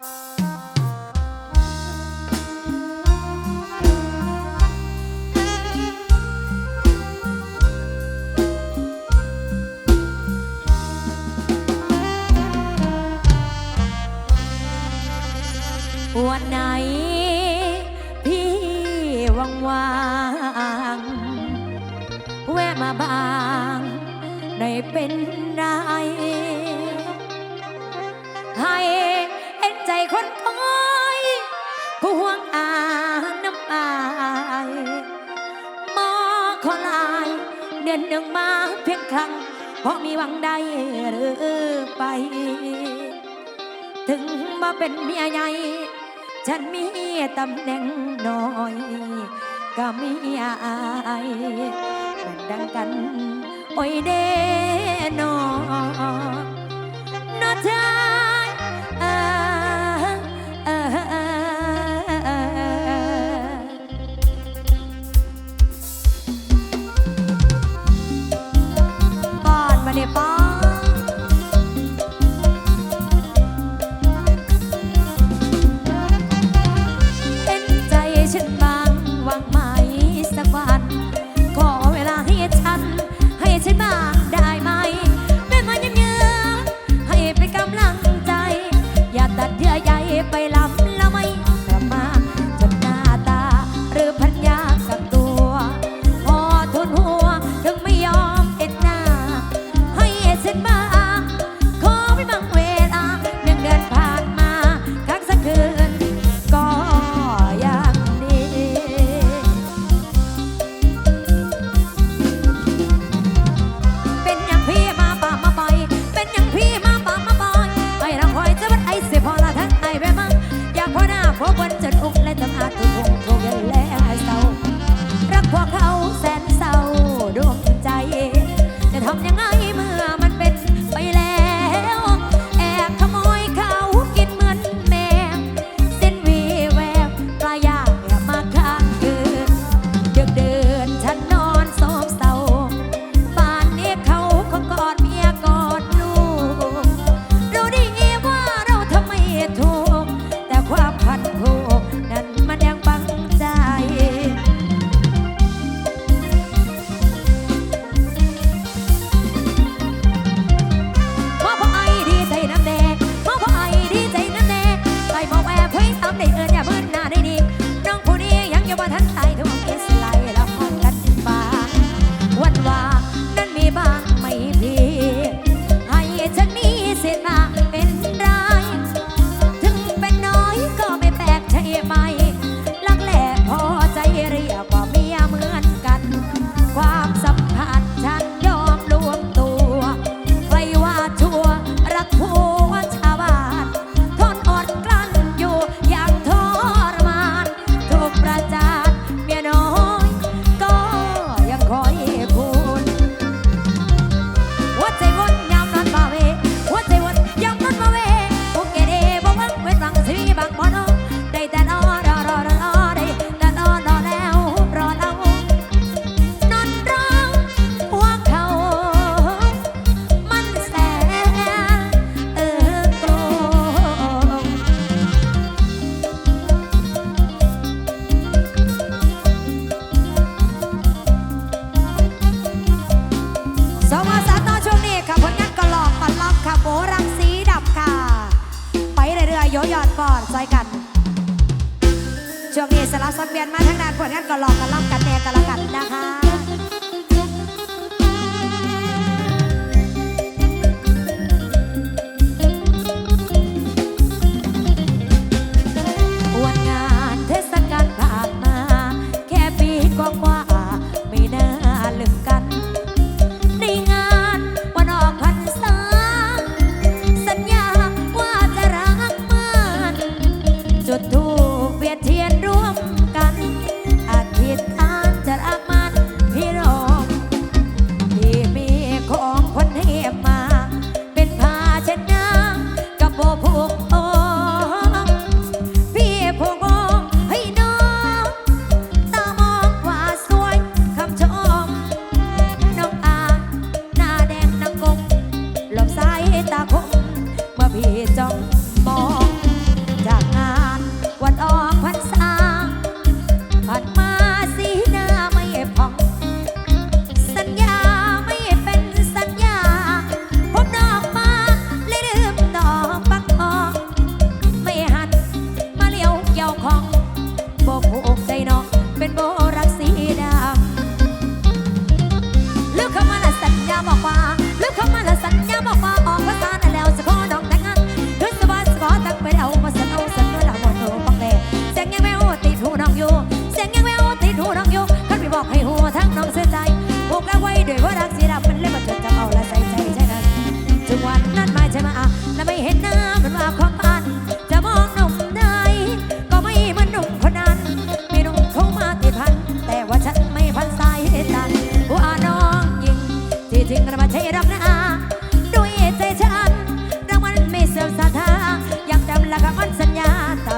วันไหน ครั้ง เพราะมีหวังได้หรือไป ถึงมาเป็นเมียใหญ่ ฉันมีตำแหน่งน้อย ก็มีอายมันดังกัน โอ้ยเด้นอนอเธอ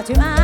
去吗？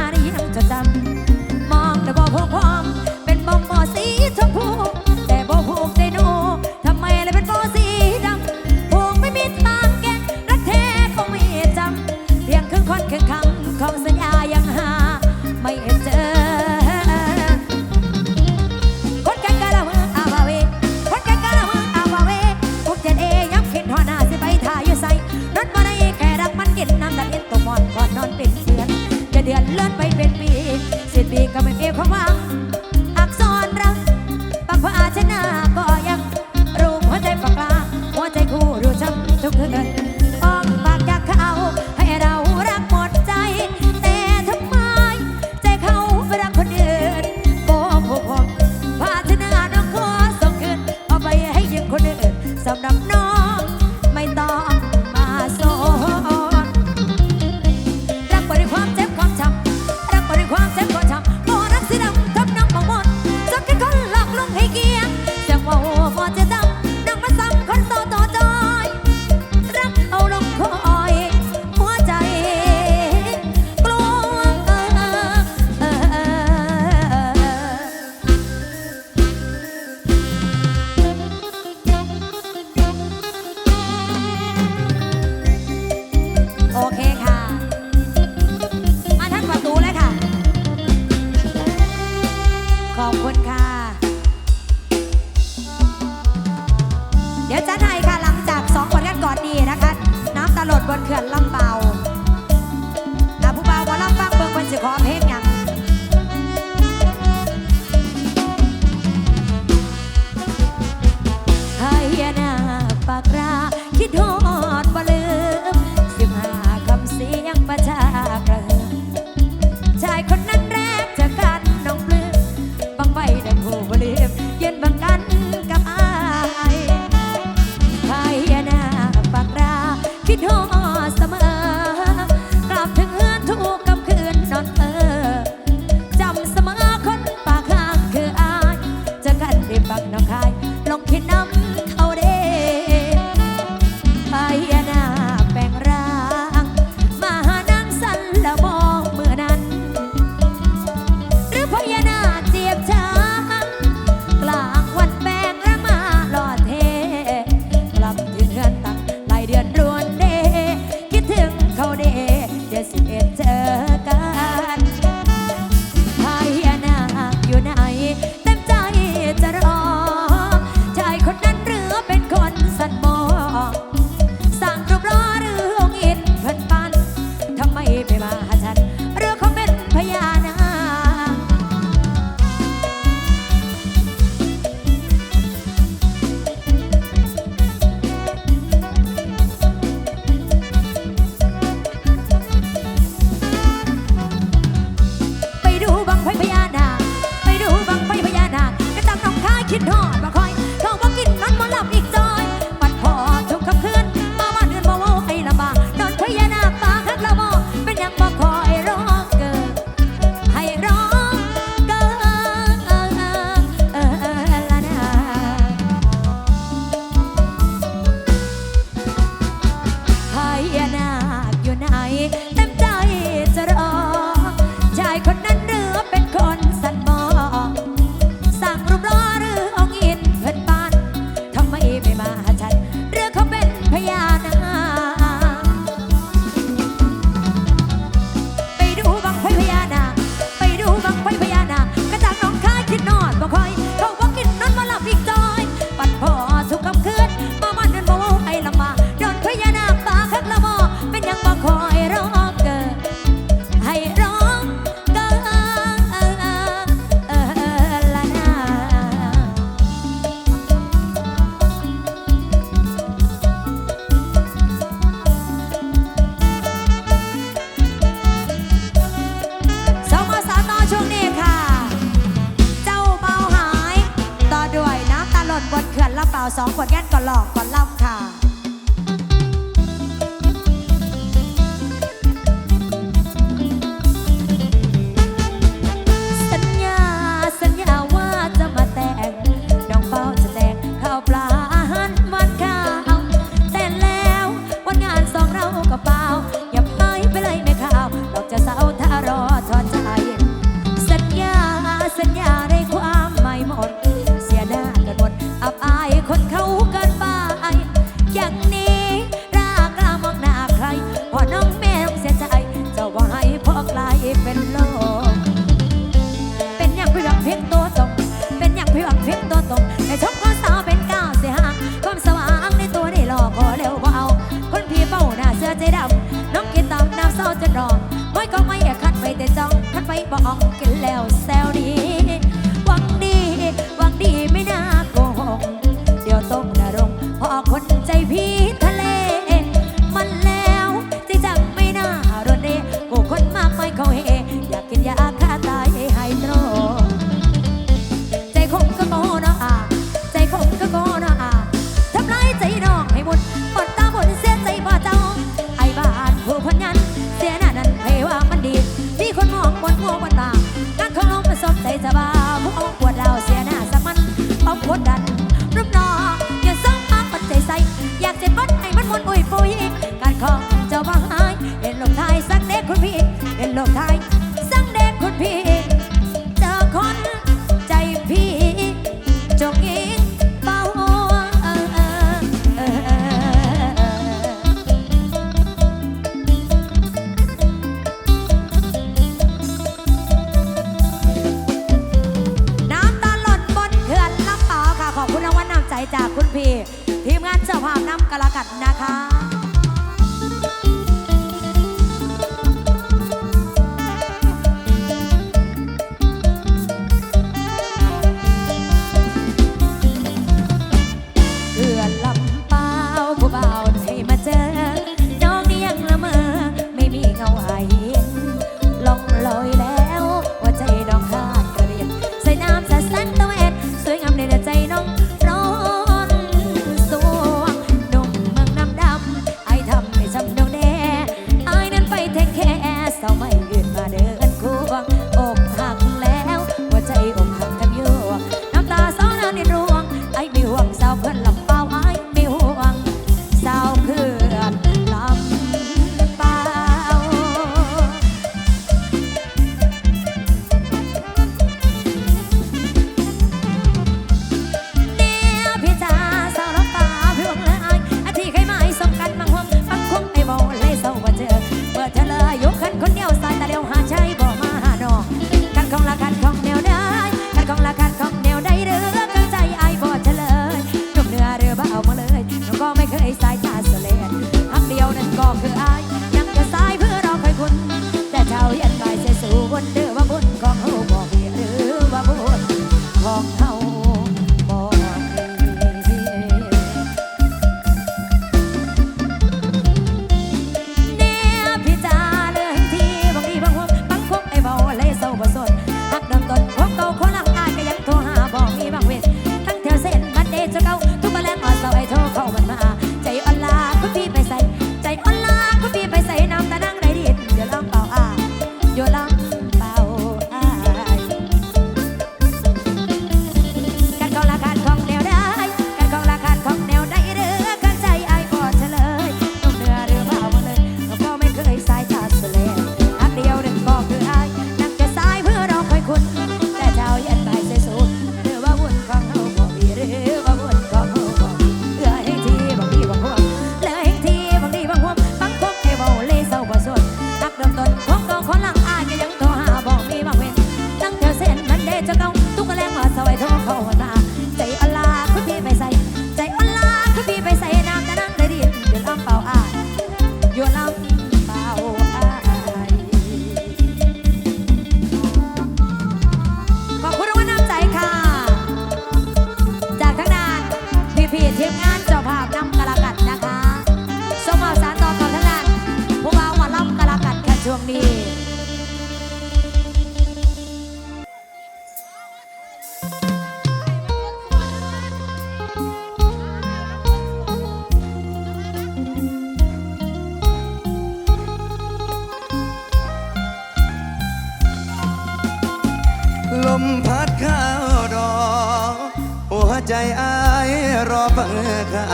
ขา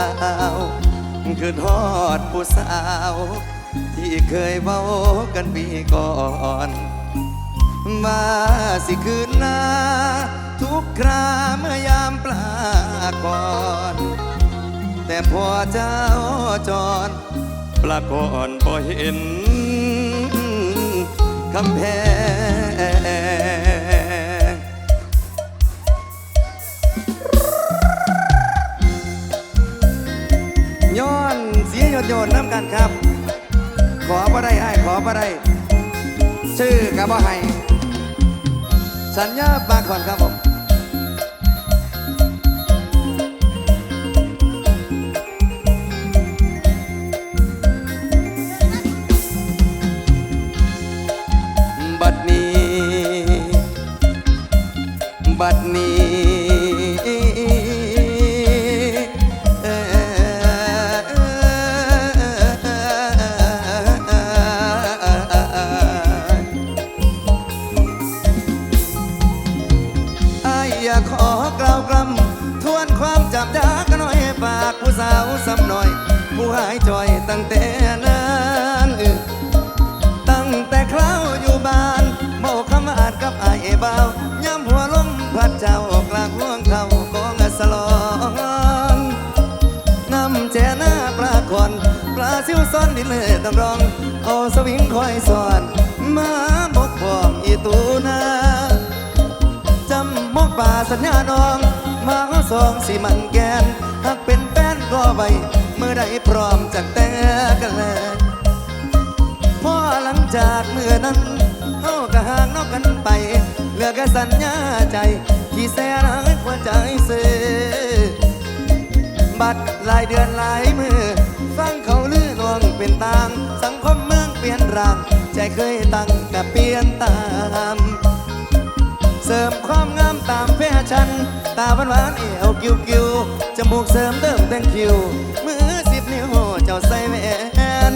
วคือทอดผู้สาว ที่เคยเว้ากันปีก่อนมาสิคืนน้าทุกคราเมื่อยามปลากรอน แต่พอเจ้าจอนปลาก่อนบ่เห็นคำแพง ประโยชน์น้ำกันครับ ขอบ่ได้ให้ขอบ่ได้ชื่อกับบ่ให้สัญญาบางคนครับผม ตั้งแต่นั้นตั้งแต่คราวอยู่บ้านโมคำอาดกับไอ้เบาย้ำหัวลมพัดเจ้ากลางห่วงเขากองสลองนำแจหน้าปลาคนปลาซิวซ้อนดินเลยตั้งรอง เอาสวิงคอยสอน มาบกพอกอีตูนาจำมกป่าสัญญาน้อง มาสองสีมันแกนหากเป็นแฟนก็ไว้ อใดพร้อมจากแต่กันแล้วพอหลังจากเมื่อนั้นเฮาก็ห่างนอกกันไป เหลือแค่สัญญาใจ ที่แสนหายหัวใจเสือบัดหลายเดือนหลายมือ ฟังเขาลือลวงเป็นตาง สังคมเมืองเปลี่ยนรางใจเคยตั้งกับเปลี่ยนตามเสริมความงามตามแฟชั่น ตาหวานหวานเอวกิ้วกิ้วจมูกเสริมเติมแต่งคิวมือ เจ้าใส่แหวน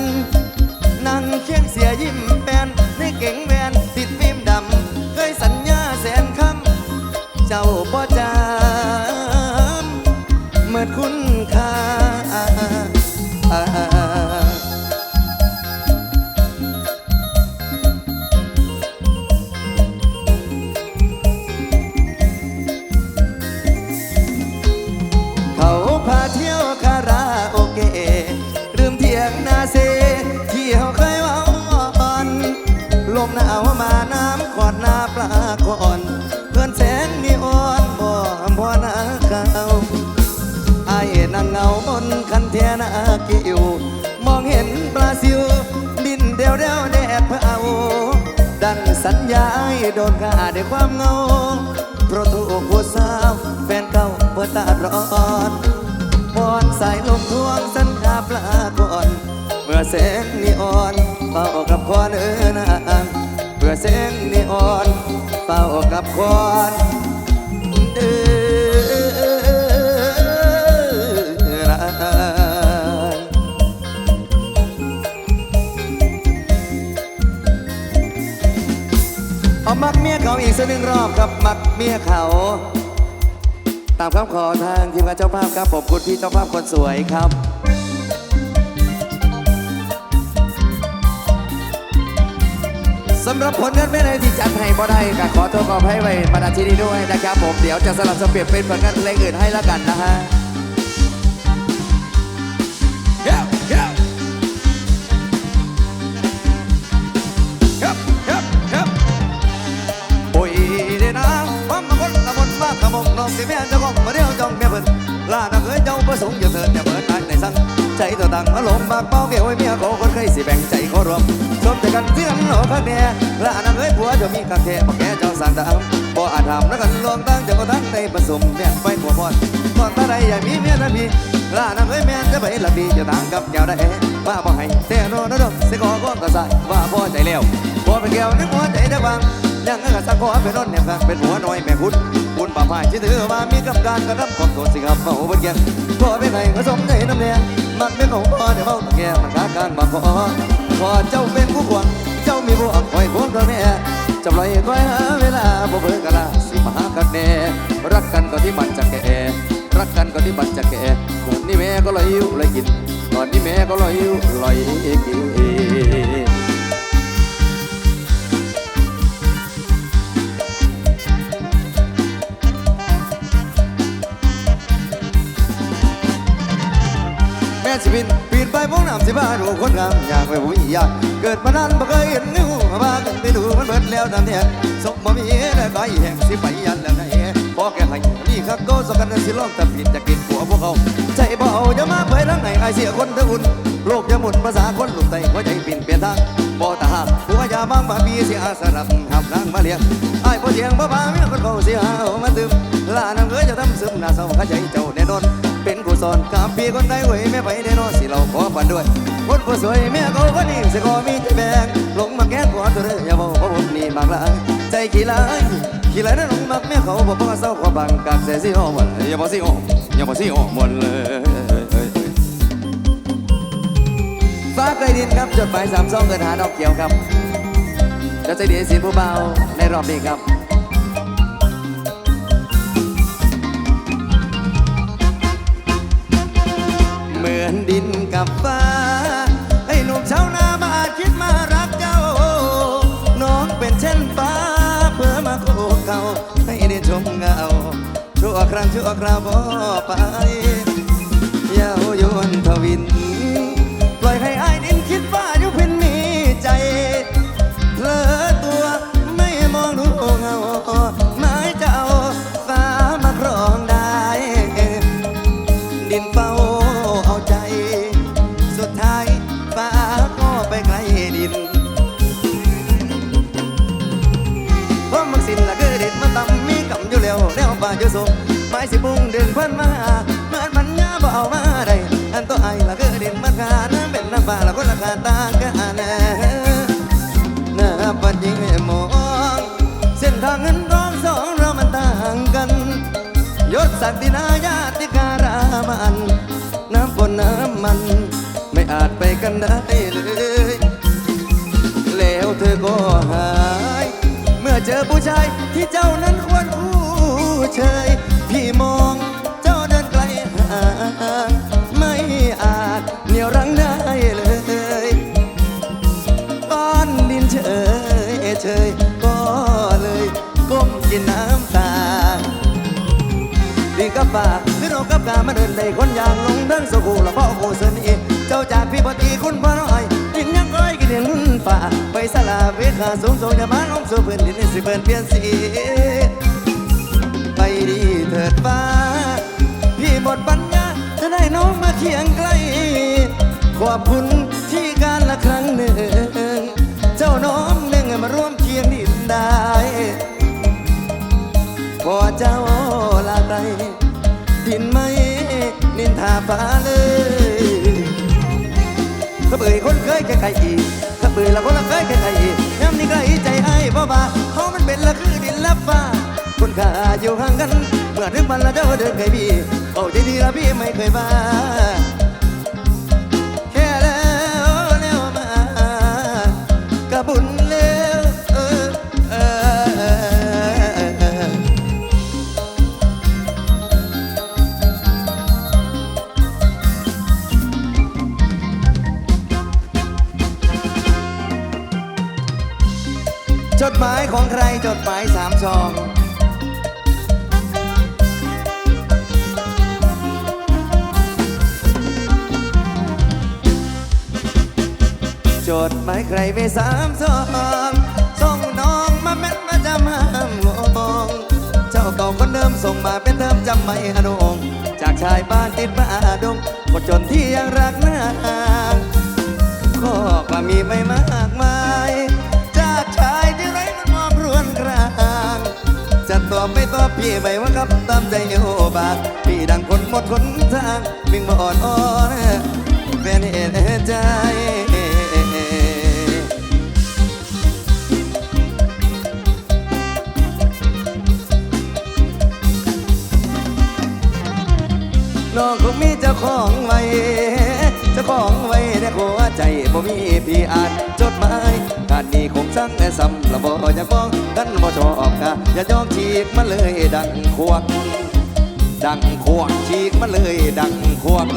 นั่งเคียงเสียยิ้มแปนในเก่งแวนติดฟิล์มดำเคยสัญญาแสนคำเจ้าบ่จำ เทียนากิวมองเห็นปลาซิวดินเดียวเดียวแดดเพื่อเอาดังสัญญาไอ้โดนฆ่าด้วยความเงาเพราะถูกผู้สาวแฟนเก่าเปิดตาร้อนวอนสายลมทวงสัญญาปลาก่อนเมื่อแสงนีออนเป่ากับคอนเออนเมื่อแสงนีออนเป่ากับคอน สักหนึ่งรอบครับมักเมียเขา ตามคำขอทางทีมงานเจ้าภาพครับผมคุณพี่เจ้าภาพคนสวยครับสำหรับผลงานไม่ได้ที่จัดให้บ่ได้ก็ขอโทษขอให้ไว้มาที่นี้ด้วยนะครับผมเดี๋ยวจะสลับสบเปลี่ยนเป็นผลงานเพลงอื่นให้แล้วกันนะฮะ คนตะบนมาขมงน้องสิแม่เจ้าของมาเดียวจ้องแม่เพิ่นลานักเอ้ยเจ้าประสงค์อย่าเถิดอย่าเปิดทางในสั่งใจตัวตังมาลมบากเป้าเกี่ยวไว้เมียเขคนเคยสิแบ่งใจเขารวมชมใจกันเที่ยงหนอพักแน่ลานักเอ้ยผัวจะมีกักแท้บอกแกเจ้าสั่งตามบ่อาจทำแล้วกันลวงตั้งจะก็ตั้งในผสมแม่นไฟหัวพอดก่อนตาใดอย่ามีเมียนะพี่ลานักเอ้ยแม่นจะไปละดีจะต่างกับแก้วได้ว่าบ่ให้แต่โน่นโน่นสิขอก้อนกระสายว่าพอใจแล้วพอไปแก้วนึกหัวใจได้บาง ยังก็สักขอเป็นรถเนี่ยครับเป็นหัวน้อยแม่คุณคุณป่าพายที่ถือว่ามีกำการกระทำของตัวสิครับเมาบนเกียงพอเป็นไงก็สมใจน้ำเนี่ยมันเป็นของพ่อเนี่ยเมาตะแกมันกากลางมาขอขอเจ้าเป็นผู้ควงเจ้ามีผู้อักคอยควงตัวแม่จำเลยคอยหาเวลาบ่เบิ่งกะลาสิมาหากันแน่รักกันก็ที่มันจะแก่รักกันก็ที่มันจะแก่ก่อนนี้แม่ก็ลอยอยู่ลอยกินก่อนนี้แม่ก็ลอยอยู่ลอยกิน แม่สิบินปีนไปพวกน้ำสิบ้าดูคนงามอยากไปผู้อยากเกิดมานานบ่เคยเห็นนิ้วมาบ้ากันไปดูมันเบิดแล้วนั่นเนี่ยสมบ่มีแล้วก็แห่งสิไปยันแล้วไหนพอแกให้นี่ครับก็สกันสิลองแต่ผิดจะกินหัวพวกเขาใจเอาอย่ามาไปทางไหนไอเสียคนเด้ออุ่นโลกจะหมุนภาษาคนหลูกไตหัวใจปิ่นเปลี่ยนทางบ่ตาหักหัวยาบางมาปีเสียสลับหับนางมาเลี้ยงไอ้บ่เถียงบ่พามีคนเขาเสียเอามาตืมลานางเอ้ยจะทำซึมหน้าเศร้าข้าใจเจ้าแน่นอน เป็นกับพี่คนใดเว้ยแม่ไปแน่นอนสิเราขอปันด้วยคนผู้สวยแม่เขาคนนี้สิขอมีใจแบ่งลงมาแก้ขอตัวเด้ออย่าบอกว่าผมนี่มากลายใจขี้ลายขี้ลายนั่นลงมักแม่เขาบอกว่าเศร้าขอบังกักเสียสิอ้อมหมดอย่าบอกสิอ้อมอย่าบอกสิอ้อมหมดเลยฟ้าไกลดินครับจดหมายสามซองเกินหาดอกเขียวครับแล้วใจดีสินผู้เบาในรอบนี้ครับ อนดินกับฟ้าให้หนุ่มชาวนามาคิดมารักเจ้า น้องเป็นเช่นฟ้าเพื่อมาโคเก่าให้ได้ชมเงาชั่วครั้งชั่วคราวบ่ไป สิบุงดึงเพิ่นมาเหมือนมันยาบ่เอามาได้อันตัวไอ้ละคือดินมันกาน้ำเป็นน้ำป่าละคนละกาต่างกันแน่หน้าปัดยิงมอง เส้นทางเงินทองสองเรามันต่างกัน ยศศักดินาญาติการามันน้ำฝนน้ำมัน ไม่อาจไปกันได้เลยแล้วเธอก็หาย เมื่อเจอผู้ชายที่เจ้านั้นควรคู่เชย พี่น้องกับกามาเดินในคนยางลงเดินสกูละพ่อโคเสนีเจ้าจากพี่ปตีคุณพ่อน้อยกินยังก้อยกินเห็นหุ่นป่าไปสลาเวขาสูงส่งยามาน้องสู่พื่อนดินสิเพื่อนเปลี่ยนสีไปดีเถิดฟ้า พี่หมดปัญญาจะได้น้องมาเคียงใกล้ ขอบคุณที่การละครั้งหนึ่ง เจ้าน้องหนึ่งมาร่วมเคียงดินได้พอเจ้าลาไป ดินไม่นินทาฟ้าเลยถ้าเบื่อคนเคยแค่ไก่อีกถ้าเบื่อละคนละเคยแค่ไก่อีกย้ำนี่ก็อีใจไอ้พ่อบ้าเขามันเป็นละคือดินละฟ้า คนข้าอยู่ห่างกัน เมื่อถึงวันละเจ้าเดินไกลพี่โอ้ใจดีละพี่ไม่เคยว่าแค่แล้วแล้วมา กระบุญ ของใครจดหมายสามซองจดหมายใครไปสามซองส่งน้องมาเม็ดมาจำห้ามงงเจ้าเก่าคนเดิมส่งมาเป็นเติมจำไม่อนงจากชายบ้านติดมาดงคนจนที่ยังรักนางข้อความมีไม่มากมาย จะตอบไม่ตอบพี่ไม่ว่ากับตามใจโอบาพี่ดังคนหมดคนทางวิ่งมาอ่อนอ่อนแฟนเห็นใจน้องคงมีเจ้าของไว้ ของไว้ในหัวใจบ่มีพี่อ่านจดหมายการนี้คงสั่งแต่ซ้ำละบ่อยากฟ้องกันบ่ชอบกะอย่ายองฉีกมาเลยดังควกดังควกฉีกมาเลยดังควก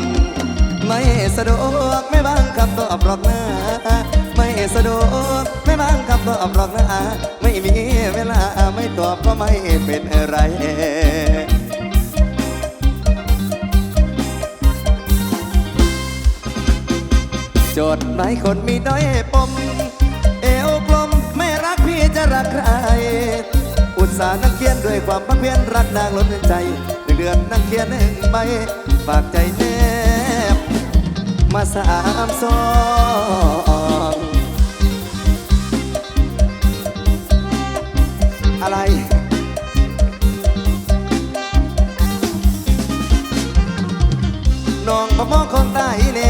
ไม่สะดวกไม่บางคำตอบหรอกนะไม่สะดวกไม่บางคำตอบหรอกนะไม่มีเวลาไม่ตอบก็ไม่เป็นไร จดหมายคนมีด้อยปม เอวกลมไม่รักพี่จะรักใคร อุตส่าห์นั่งเขียนด้วยความพักเพียรรักนางล้นใจหนึ่งเดือนนั่งเขียนหนึ่งใบฝากใจแนบ มาสามสองอะไรน้องบ่มองคนตายแน่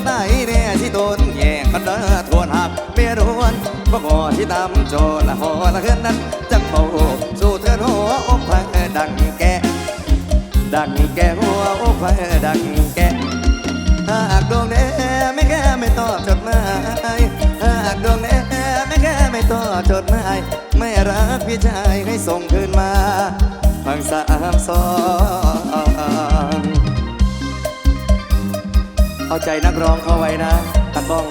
คงตายแน่ที่โดนแย่งกันเด้อทวนหักเมียรวนบ่ขอที่ตามโจละหอละเฮือนนั้นจังเบาสู้เธอหัวอกพังดังแกดังแกหัวอกพังดังแกหากดวงแน่ไม่แค่ไม่ตอบจดหมายหากดวงแน่ไม่แค่ไม่ตอบจดหมายไม่รักพี่ชายให้ส่งคืนมาฟังสามสอง เอาใจนักร้องเข้าไว้นะตากล้อง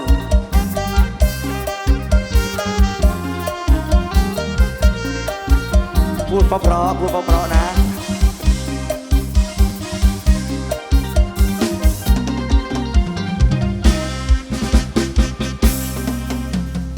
พูดเพราะๆพูดเพราะๆนะ